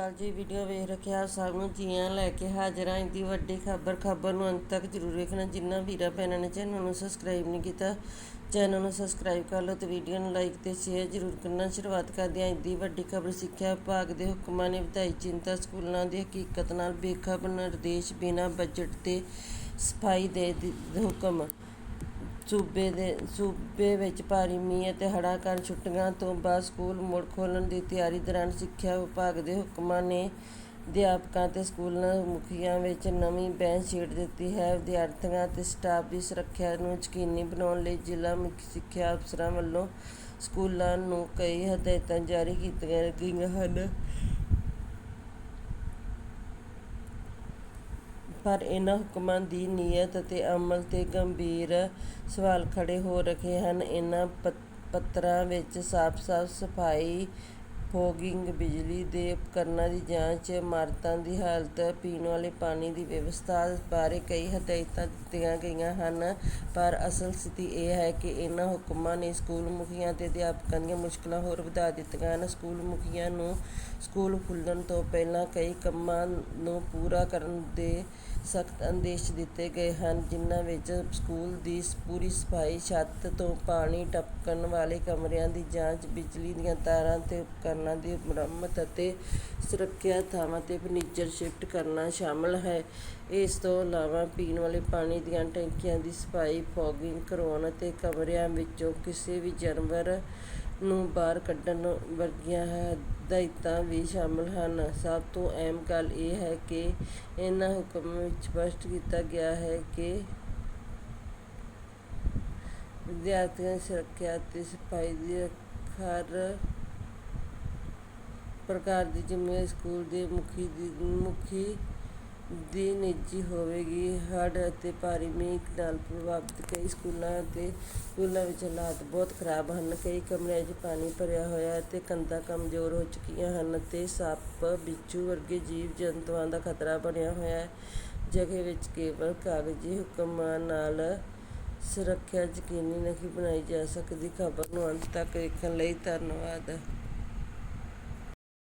ਹਾਲ ਜੀ ਵੀਡੀਓ ਵੇਖ ਰੱਖਿਆ ਸਭ ਨੂੰ ਜੀਆਂ ਲੈ ਕੇ ਹਾਜ਼ਰ ਹਾਂ ਇੰਦੀ ਵੱਡੀ ਖਬਰ ਖਬਰ ਨੂੰ ਅੰਤ ਤੱਕ ਜ਼ਰੂਰ ਵੇਖਣਾ। ਜਿੰਨਾ ਵੀਰਾਂ ਭੈਣਾਂ ਨੇ ਚੈਨਲ ਨੂੰ ਸਬਸਕ੍ਰਾਈਬ ਨਹੀਂ ਕੀਤਾ, ਚੈਨਲ ਨੂੰ ਸਬਸਕ੍ਰਾਈਬ ਕਰ ਲਓ ਤੇ ਵੀਡੀਓ ਨੂੰ ਲਾਈਕ ਤੇ ਸ਼ੇਅਰ ਜ਼ਰੂਰ ਕਰਨਾ। ਸ਼ੁਰੂਆਤ ਕਰਦੇ ਹਾਂ ਇੰਦੀ ਵੱਡੀ ਖਬਰ ਸਿੱਖਿਆ ਵਿਭਾਗ ਦੇ ਹੁਕਮਾਂ ਨੇ ਵਧਾਈ। ਚਿੰਤਾ ਸਕੂਲਾਂ ਦੀ ਹਕੀਕਤ ਨਾਲ ਬੇਖਬਰ ਨਿਰਦੇਸ਼ ਬਿਨਾਂ ਬਜਟ ਤੇ ਸਫ਼ਾਈ ਦੇ ਹੁਕਮ ਸੂਬੇ ਦੇ, ਸੂਬੇ ਵਿੱਚ ਭਾਰੀ ਮੀਂਹ ਅਤੇ ਹੜ੍ਹਾਂ ਕਾਰਨ ਛੁੱਟੀਆਂ ਤੋਂ ਬਾਅਦ ਸਕੂਲ ਮੁੜ ਖੋਲ੍ਹਣ ਦੀ ਤਿਆਰੀ ਦੌਰਾਨ ਸਿੱਖਿਆ ਵਿਭਾਗ ਦੇ ਹੁਕਮਾਂ ਨੇ ਅਧਿਆਪਕਾਂ ਅਤੇ ਸਕੂਲਾਂ ਮੁਖੀਆਂ ਵਿੱਚ ਨਵੀਂ ਬੈਂਚ ਛੇੜ ਦਿੱਤੀ ਹੈ। ਵਿਦਿਆਰਥੀਆਂ ਅਤੇ ਸਟਾਫ ਦੀ ਸੁਰੱਖਿਆ ਨੂੰ ਯਕੀਨੀ ਬਣਾਉਣ ਲਈ ਜ਼ਿਲ੍ਹਾ ਮੁੱਖ ਸਿੱਖਿਆ ਅਫਸਰਾਂ ਵੱਲੋਂ ਸਕੂਲਾਂ ਨੂੰ ਕਈ ਹਦਾਇਤਾਂ ਜਾਰੀ ਕੀਤੀਆਂ ਗਈਆਂ ਹਨ। ਪਰ ਇਹਨਾਂ ਹੁਕਮਾਂ ਦੀ ਨੀਅਤ ਅਤੇ ਅਮਲ ਤੇ ਗੰਭੀਰ ਸਵਾਲ ਖੜ੍ਹੇ ਹੋ ਰਹੇ ਹਨ। ਇਹਨਾਂ ਪ- ਪੱਤਰਾਂ ਵਿੱਚ ਸਾਫ਼-ਸਾਫ਼ ਸਫ਼ਾਈ ਫੋਗਿੰਗ ਬਿਜਲੀ ਦੇ ਉਪਕਰਨਾਂ ਦੀ ਜਾਂਚ, ਇਮਾਰਤਾਂ ਦੀ ਹਾਲਤ, ਪੀਣ ਵਾਲੇ ਪਾਣੀ ਦੀ ਵਿਵਸਥਾ ਬਾਰੇ ਕਈ ਹਦਾਇਤਾਂ ਦਿੱਤੀਆਂ ਗਈਆਂ ਹਨ। ਪਰ ਅਸਲ ਸਥਿਤੀ ਇਹ ਹੈ ਕਿ ਇਹਨਾਂ ਹੁਕਮਾਂ ਨੇ ਸਕੂਲ ਮੁਖੀਆਂ ਅਤੇ ਅਧਿਆਪਕਾਂ ਦੀਆਂ ਮੁਸ਼ਕਲਾਂ ਹੋਰ ਵਧਾ ਦਿੱਤੀਆਂ ਹਨ। ਸਕੂਲ ਮੁਖੀਆਂ ਨੂੰ ਸਕੂਲ ਖੁੱਲ੍ਹਣ ਤੋਂ ਪਹਿਲਾਂ ਕਈ ਕੰਮਾਂ ਨੂੰ ਪੂਰਾ ਕਰਨ ਦੇ ਸਖਤ ਆਦੇਸ਼ ਦਿੱਤੇ ਗਏ ਹਨ, ਜਿਨ੍ਹਾਂ ਵਿੱਚ ਸਕੂਲ ਦੀ ਪੂਰੀ ਸਫ਼ਾਈ, ਛੱਤ ਤੋਂ ਪਾਣੀ ਟਪਕਣ ਵਾਲੇ ਕਮਰਿਆਂ ਦੀ ਜਾਂਚ, ਬਿਜਲੀ ਦੀਆਂ ਤਾਰਾਂ ਤੇ ਉਪਕਰਨਾਂ ਦੀ ਮੁਰੰਮਤ ਅਤੇ ਸੁਰੱਖਿਆ ਥਾਵਾਂ ਤੇ ਫਰਨੀਚਰ ਸ਼ਿਫਟ ਕਰਨਾ ਸ਼ਾਮਲ ਹੈ। ਇਸ ਤੋਂ ਇਲਾਵਾ ਪੀਣ ਵਾਲੇ ਪਾਣੀ ਦੀਆਂ ਟੈਂਕੀਆਂ ਦੀ ਸਫ਼ਾਈ, ਫੋਗਿੰਗ ਕਰਵਾਉਣ ਅਤੇ ਕਮਰਿਆਂ ਵਿੱਚੋਂ ਕਿਸੇ ਵੀ ਜਾਨਵਰ ਨੂੰ ਬਾਹਰ ਕੱਢਣ ਵਰਗੀਆਂ ਹਦਾਇਤਾਂ ਵੀ ਸ਼ਾਮਲ ਹਨ। ਸਭ ਤੋਂ ਅਹਿਮ ਗੱਲ ਇਹ ਹੈ ਕਿ ਇਹਨਾਂ ਹੁਕਮਾਂ ਵਿੱਚ ਸਪਸ਼ਟ ਕੀਤਾ ਗਿਆ ਹੈ ਕਿ ਵਿਦਿਆਰਥੀਆਂ ਦੀ ਸੁਰੱਖਿਆ ਅਤੇ ਸਫ਼ਾਈ ਦੀ ਹਰ ਪ੍ਰਕਾਰ ਦੀ ਜ਼ਿੰਮੇਵਾਰੀ ਸਕੂਲ ਦੇ ਮੁਖੀ ਦੀ ਮੁਖੀ ਦੀ ਨਿੱਜੀ ਹੋਵੇਗੀ। ਹੜ੍ਹ ਅਤੇ ਭਾਰੀ ਮੀਂਹ ਨਾਲ ਪ੍ਰਭਾਵਿਤ ਕਈ ਸਕੂਲਾਂ ਅਤੇ ਸਕੂਲਾਂ ਵਿੱਚ ਹਾਲਾਤ ਬਹੁਤ ਖਰਾਬ ਹਨ। ਕਈ ਕਮਰਿਆਂ 'ਚ ਪਾਣੀ ਭਰਿਆ ਹੋਇਆ ਅਤੇ ਕੰਧਾਂ ਕਮਜ਼ੋਰ ਹੋ ਚੁੱਕੀਆਂ ਹਨ ਅਤੇ ਸੱਪ, ਬਿੱਛੂ ਵਰਗੇ ਜੀਵ ਜੰਤੂਆਂ ਦਾ ਖਤਰਾ ਬਣਿਆ ਹੋਇਆ ਹੈ। ਜਗ੍ਹਾ ਵਿੱਚ ਕੇਵਲ ਕਾਗਜ਼ੀ ਹੁਕਮਾਂ ਨਾਲ ਸੁਰੱਖਿਆ ਯਕੀਨੀ ਨਹੀਂ ਬਣਾਈ ਜਾ ਸਕਦੀ। ਖਬਰ ਨੂੰ ਅੰਤ ਤੱਕ ਵੇਖਣ ਲਈ ਧੰਨਵਾਦ।